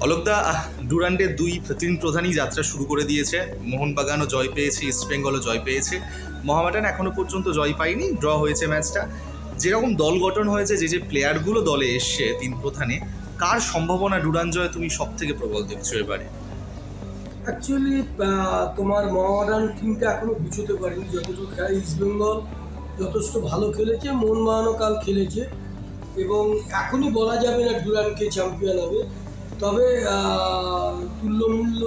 অলোকদা আহ, ডুরান্ডের দুই তিন প্রধানই যাত্রা শুরু করে দিয়েছে। মোহনবাগানও জয় পেয়েছে ইস্টবেঙ্গলও জয় পেয়েছে। মোহামেডান এখনও পর্যন্ত জয় পায়নি ড্র হয়েছে ম্যাচটা। যেরকম দল গঠন হয়েছে যে যে প্লেয়ারগুলো দলে এসছে তিন প্রধানে কার সম্ভাবনা ডুরান জয় তুমি সব থেকে প্রবল দেখছ এবারে? অ্যাকচুয়ালি তোমার মহামাডান টিমটা এখনও গুছোতে পারেনি। যতটুকু খেলা ইস্টবেঙ্গল যথেষ্ট ভালো খেলেছে মোহনবাগানও কাল খেলেছে। এবং এখনই বলা যাবে না ডুরানকে চ্যাম্পিয়ন হবে। তবে তুল্যমূল্য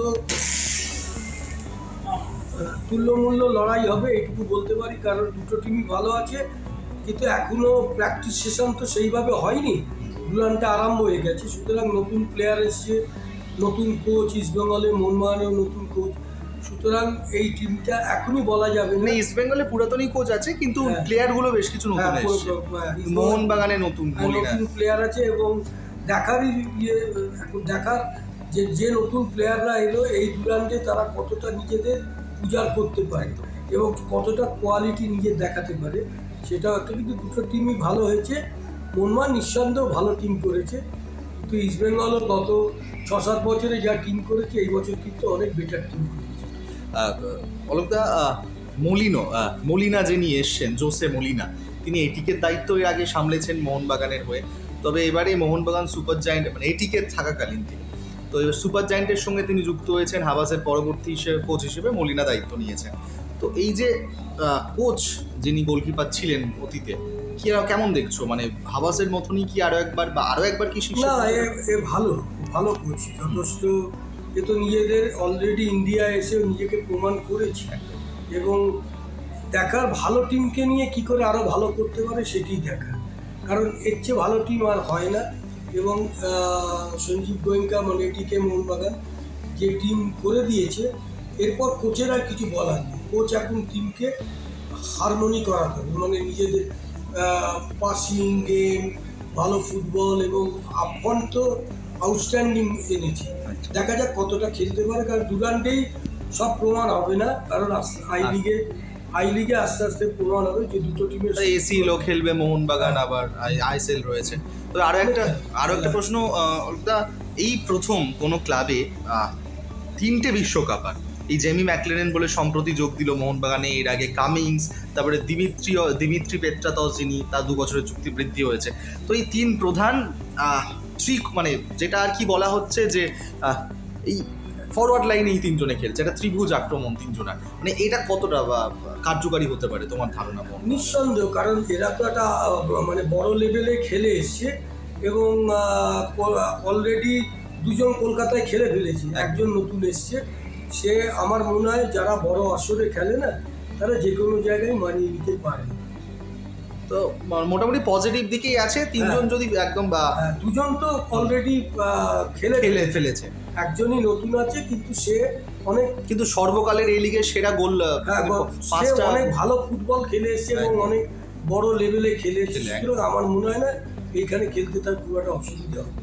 তুল্যমূল্য লড়াই হবে এটুকু বলতে পারি কারণ দুটো টিমই ভালো আছে কিন্তু এখনও প্র্যাকটিস সেশন তো সেইভাবে হয়নি ডুরানটা আরম্ভ হয়ে গেছে। সুতরাং নতুন প্লেয়ার এসছে নতুন কোচ ইস্টবেঙ্গলে মোহনবাগানেও নতুন কোচ সুতরাং এই টিমটা এখনই বলা যাবে না। মানে ইস্টবেঙ্গলে পুরাতনই কোচ আছে কিন্তু। প্লেয়ারগুলো বেশ কিছু নতুন হ্যাঁ, হ্যাঁ, মোহনবাগানে নতুন হ্যাঁ, নতুন প্লেয়ার আছে এবং দেখারই ইয়ে এখন দেখার যে যে নতুন প্লেয়াররা এলো, এই দুরান্ডে তারা কতটা নিজেদের উজাড় করতে পারে এবং কতটা কোয়ালিটি নিজের দেখাতে পারে, সেটাও একটা কিন্তু দুটো টিমই ভালো হয়েছে। মনমান নিঃসন্দেহ ভালো টিম করেছে। কিন্তু ইস্টবেঙ্গলও গত ছ সাত বছরে যা টিম করেছে, এই বছর কিন্তু অনেক বেটার টিম করেছে। অলোকদা মলিনো মলিনা যিনি এসছেন, জোসে মলিনা, তিনি এটিকে দায়িত্ব এর আগে সামলেছেন মোহনবাগানের হয়ে। তবে এবারে মোহনবাগান সুপার জায়েন্ট মানে এটিকে থাকাকালীন তিনি। তো এবার সুপার জায়েন্টের সঙ্গে তিনি যুক্ত হয়েছেন হাবাসের পরবর্তী হিসেবে কোচ হিসেবে মলিনা দায়িত্ব নিয়েছেন। তো এই যে কোচ যিনি গোলকিপার ছিলেন অতীতে কি আর কেমন দেখছ? মানে হাবাসের মতনই কি আরও একবার বা আরও একবার কি না এ ভালো ভালো কোচ। যথেষ্ট এ তো নিজেদের অলরেডি ইন্ডিয়া এসে নিজেকে প্রমাণ করেছে। এবং দেখার ভালো টিমকে নিয়ে কি করে আরও ভালো করতে পারে সেটি দেখা কারণ এর চেয়ে ভালো টিম আর হয় না। এবং সঞ্জীব গোয়েঙ্কা মানে টিকে মোহনবাগান যে টিম করে দিয়েছে এরপর কোচের আর কিছু বলার নেই। কোচ এখন টিমকে হারমোনি করাতে হবে। মানে নিজেদের পাসিং গেম ভালো ফুটবল এবং আফগান তো আউটস্ট্যান্ডিং এনেছে। দেখা যাক কতটা খেলতে পারে। কারণ দুরান্ডেই সব প্রমাণ হবে না। কারণ আই লিগে আই লিগে আস্তে আস্তে প্রমাণ হবে যে দুটো টিমের এসিএলও খেলবে মোহনবাগান আবার আইএসএল রয়েছে। তো আরও একটা আরও একটা প্রশ্ন আহ, এই প্রথম কোনো ক্লাবে তিনটে বিশ্বকাপ আর এই জেমি ম্যাকলেরেন বলে সম্প্রতি যোগ দিল মোহনবাগানে এর আগে কামিংস তারপরে দিমিত্রি দিমিত্রি পেত্রাতস যিনি তার দু বছরের চুক্তি বৃদ্ধি হয়েছে। তো এই তিন প্রধান ট্রিক মানে যেটা আর কি বলা হচ্ছে যে এই ফরওয়ার্ড লাইনে এই তিনজনে খেলছে, একটা ত্রিভুজ আক্রমণ তিনজনের। মানে এটা কতটা কার্যকারী হতে পারে তোমার ধারণা নিঃসন্দেহ, কারণ এরা তো একটা মানে বড় লেভেলে খেলে এসছে এবং অলরেডি দুজন কলকাতায় খেলে ফেলেছে, একজন নতুন এসছে। সে আমার মনে হয় যারা বড় আসরে খেলে না, তারা যে কোনো জায়গায় মানিয়ে নিতে পারে। তো মোটামুটি পজিটিভ দিকেই আছে। তিনজন যদি একদম বা হ্যাঁ, দুজন তো অলরেডি খেলে খেলে ফেলেছে। একজনই নতুন আছে কিন্তু সে অনেক কিন্তু সর্বকালের এই লিগে সেরা গোল হ্যাঁ, পাঁচটা অনেক ভালো ফুটবল খেলে এসেছে এবং অনেক বড় লেভেলে খেলে এসেছে। আমার মনে হয় না এইখানে খেলতে তার খুব একটা অসুবিধা হবে।